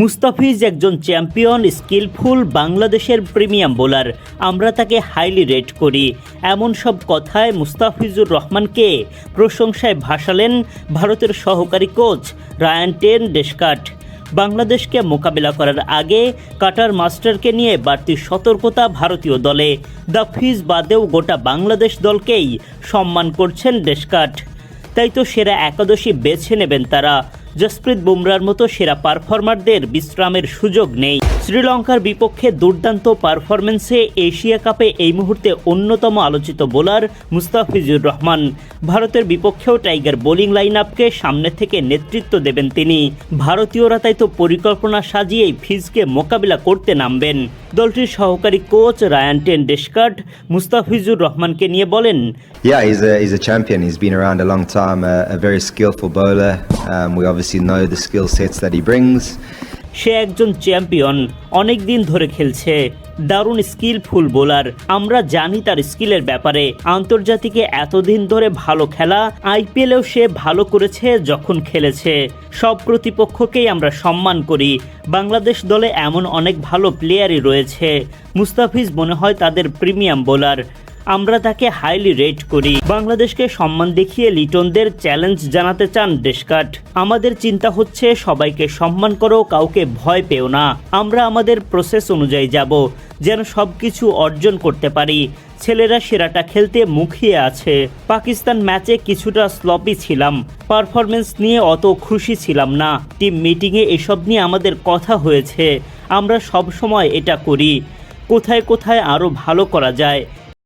মুস্তাফিজ একজন champion, skillful বাংলাদেশের premium bowler. আমরা তাকে হাইলি রেট করি। এমন সব কথায় মুস্তাফিজুর রহমানকে প্রশংসায় ভাসালেন ভারতের সহকারী কোচ রায়ান টেন ডেসকাট বাংলাদেশকে মোকাবিলা করার আগে কাটার মাস্টারকে নিয়ে বাড়তি সতর্কতা ভারতীয় দলে। দ্য ফিজ বাদেও গোটা বাংলাদেশ দলকেই সম্মান করছেন ডেসকাট তাই তো সেরা একাদশী বেছে নেবেন তারা। জসপ্রীত বুমরার মতো সেরা পারফর্মারদের বিশ্রামের সুযোগ নেই। শ্রীলঙ্কার বিপক্ষে দুর্দান্ত পারফরমেন্সে এশিয়া কাপে এই মুহূর্তে অন্যতম আলোচিত বোলার মুস্তাফিজুর রহমান। ভারতের বিপক্ষেও টাইগার বোলিং লাইন আপকে সামনে থেকে নেতৃত্ব দেবেন তিনি। ভারতীয়রা তাই তো পরিকল্পনা সাজিয়েই ফিজকে মোকাবিলা করতে নামবেন। দলটির সহকারী coach Ryan ten Doeschate Mustafizur রহমানকে নিয়ে বলেন Yeah, he's. সে একজন চ্যাম্পিয়ন, অনেক দিন ধরে খেলছে। দারুণ স্কিলফুল বোলার। আমরা জানি তার স্কিলের ব্যাপারে। আন্তর্জাতিকে এতদিন ধরে ভালো খেলা, আইপিএলেও সে ভালো করেছে যখন খেলেছে। সব প্রতিপক্ষকেই আমরা সম্মান করি। বাংলাদেশ দলে এমন অনেক ভালো প্লেয়ারই রয়েছে। মুস্তাফিজ মনে হয় তাদের প্রিমিয়াম বোলার। আমরা তাকে হাইলি রেট করি। বাংলাদেশকে সম্মান দেখিয়ে লিটনদের চ্যালেঞ্জ জানাতে চান ডেসকাট আমাদের চিন্তা হচ্ছে সবাইকে সম্মান করো, কাউকে ভয় পেও না। আমরা আমাদের প্রসেস অনুযায়ী যাব, যেন সব কিছু অর্জন করতে পারি। ছেলেরা সেরাটা খেলতে মুখিয়ে আছে। পাকিস্তান ম্যাচে কিছুটা স্লপি ছিলাম। পারফরমেন্স নিয়ে অত খুশি ছিলাম না। টিম মিটিংয়ে এসব নিয়ে আমাদের কথা হয়েছে। আমরা সব সময় এটা করি। কোথায় কোথায় আরও ভালো করা যায়।